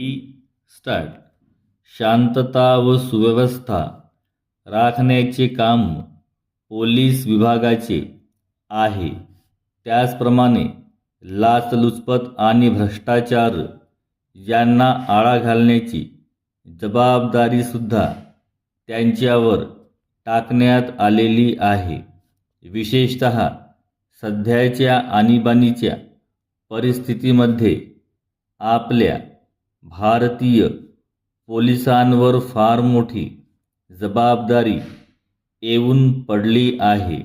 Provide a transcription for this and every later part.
E start शांतता व सुव्यवस्था. राखण्याचे काम पोलीस विभागाचे आहे. त्याचप्रमाणे लाचलुचपत आणि भ्रष्टाचार यांना आळा घालण्याची जबाबदारीसुद्धा त्यांच्यावर टाकण्यात आलेली आहे. विशेषत सध्याच्या आणीबाणीच्या परिस्थितीमध्ये आपल्या भारतीय पोलिसांवर फार मोठी जबाबदारी येऊन पडली आहे.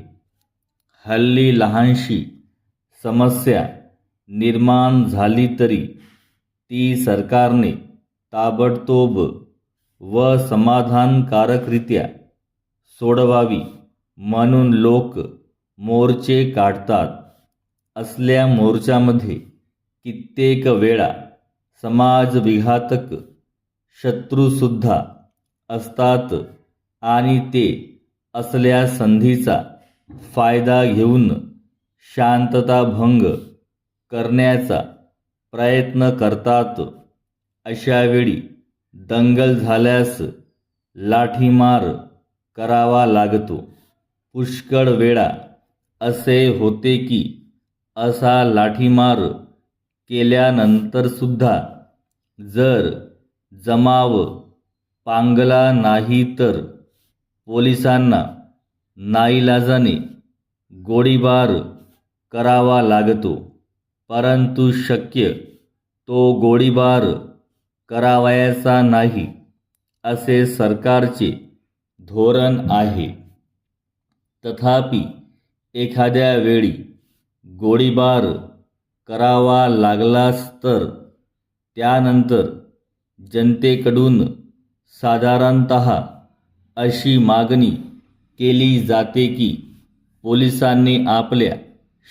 हल्ली लहानशी समस्या निर्माण झाली तरी ती सरकारने ताबडतोब व समाधानकारकरित्या सोडवावी म्हणून लोक मोर्चे काढतात. असल्या मोर्चामध्ये कित्येक वेळा समाजविघातक शत्रूसुद्धा असतात आणि ते असल्या संधीचा फायदा घेऊन शांतताभंग करण्याचा प्रयत्न करतात. अशावेळी दंगल झाल्यास लाठीमार करावा लागतो. पुष्कळ वेळा असे होते की असा लाठीमार केल्यानंतरसुद्धा जर जमाव पांगला नाही तर पोलिसांना नाईलाजाने गोळीबार करावा लागतो. परंतु शक्य तो गोळीबार करावयाचा नाही असे सरकारचे धोरण आहे. तथापि एखाद्या वेळी गोळीबार करावा लागलाच तर. त्यानंतर जनतेकडून साधारणत अशी मागणी केली जाते की पोलिसांनी आपल्या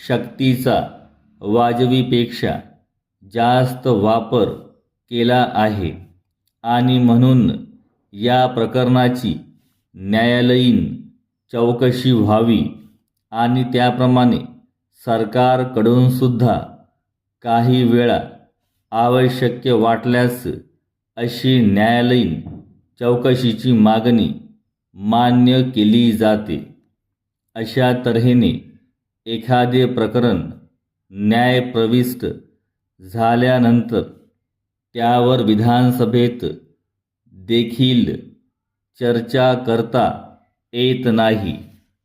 शक्तीचा वाजवीपेक्षा जास्त वापर केला आहे आणि म्हणून या प्रकरणाची न्यायालयीन चौकशी व्हावी आणि त्याप्रमाणे सरकारकडूनसुद्धा काही वेळा आवश्यक वाटल्यास अशी न्यायालयीन चौकशीची मागणी मान्य केली जाते. अशा तऱ्हेने एखादे प्रकरण न्यायप्रविष्ट झाल्यानंतर त्यावर विधानसभेत देखील चर्चा करता येत नाही.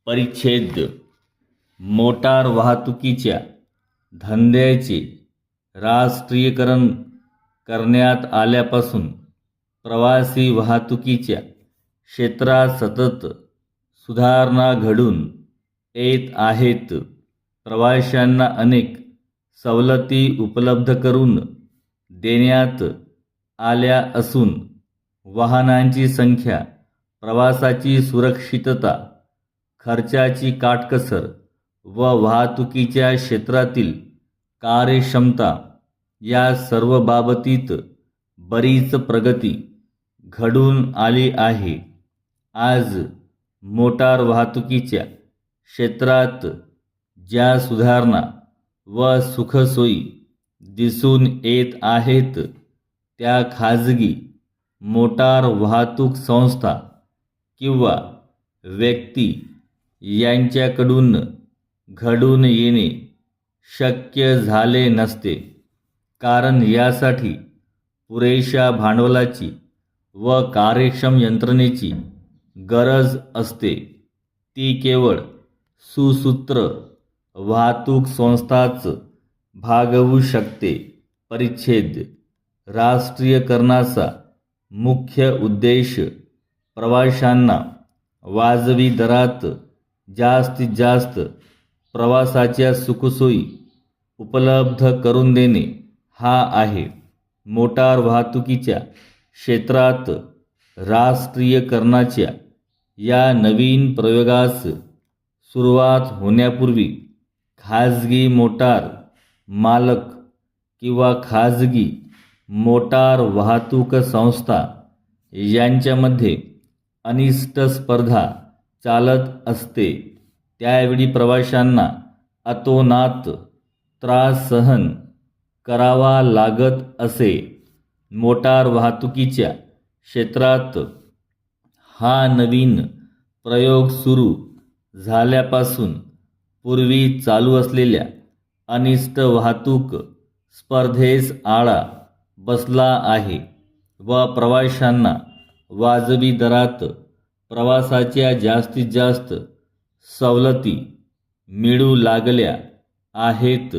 परिच्छेद मोटार वाहतुकीच्या धंद्याचे राष्ट्रीयकरण करण्यात आल्यापासून प्रवासी वाहतुकीच्या क्षेत्रात सतत सुधारणा घडून येत आहेत. प्रवाशांना अनेक सवलती उपलब्ध करून देण्यात आल्या असून वाहनांची संख्या प्रवासाची सुरक्षितता खर्चाची काटकसर व वाहतुकीच्या क्षेत्रातील कार्यक्षमता या सर्व बाबतीत बरीच प्रगती घडून आली आहे. आज मोटार वाहतुकीच्या क्षेत्रात ज्या सुधारणा व सुखसोयी दिसून येत आहेत त्या खाजगी मोटार वाहतूक संस्था किंवा व्यक्ती यांच्याकडून घडून येणे शक्य झाले नसते. कारण यासाठी पुरेशा भांडवलाची व कार्यक्षम यंत्रणेची गरज असते. ती केवळ सुसूत्र वाहतूक संस्थाच भागवू शकते. परिच्छेद राष्ट्रीयकरणाचा मुख्य उद्देश प्रवाशांना वाजवी दरात जास्तीत जास्त प्रवासाच्या सुखसोयी उपलब्ध करून देणे हा आहे. मोटार वाहतुकीच्या क्षेत्रात राष्ट्रीयकरणाच्या या नवीन प्रयोगास सुरुवात होण्यापूर्वी खाजगी मोटार मालक किंवा खाजगी मोटार वाहतूक संस्था यांच्यामध्ये अनिष्ट स्पर्धा चालत असते. त्यावेळी प्रवाशांना अतोनात त्रास सहन करावा लागत असे. मोटार वाहतुकीच्या क्षेत्रात हा नवीन प्रयोग सुरू झाल्यापासून पूर्वी चालू असलेल्या अनिष्ट वाहतूक स्पर्धेस आळा बसला आहे व प्रवाशांना वाजवी दरात प्रवासाच्या जास्तीत जास्त सवलती मिळू लागल्या आहेत.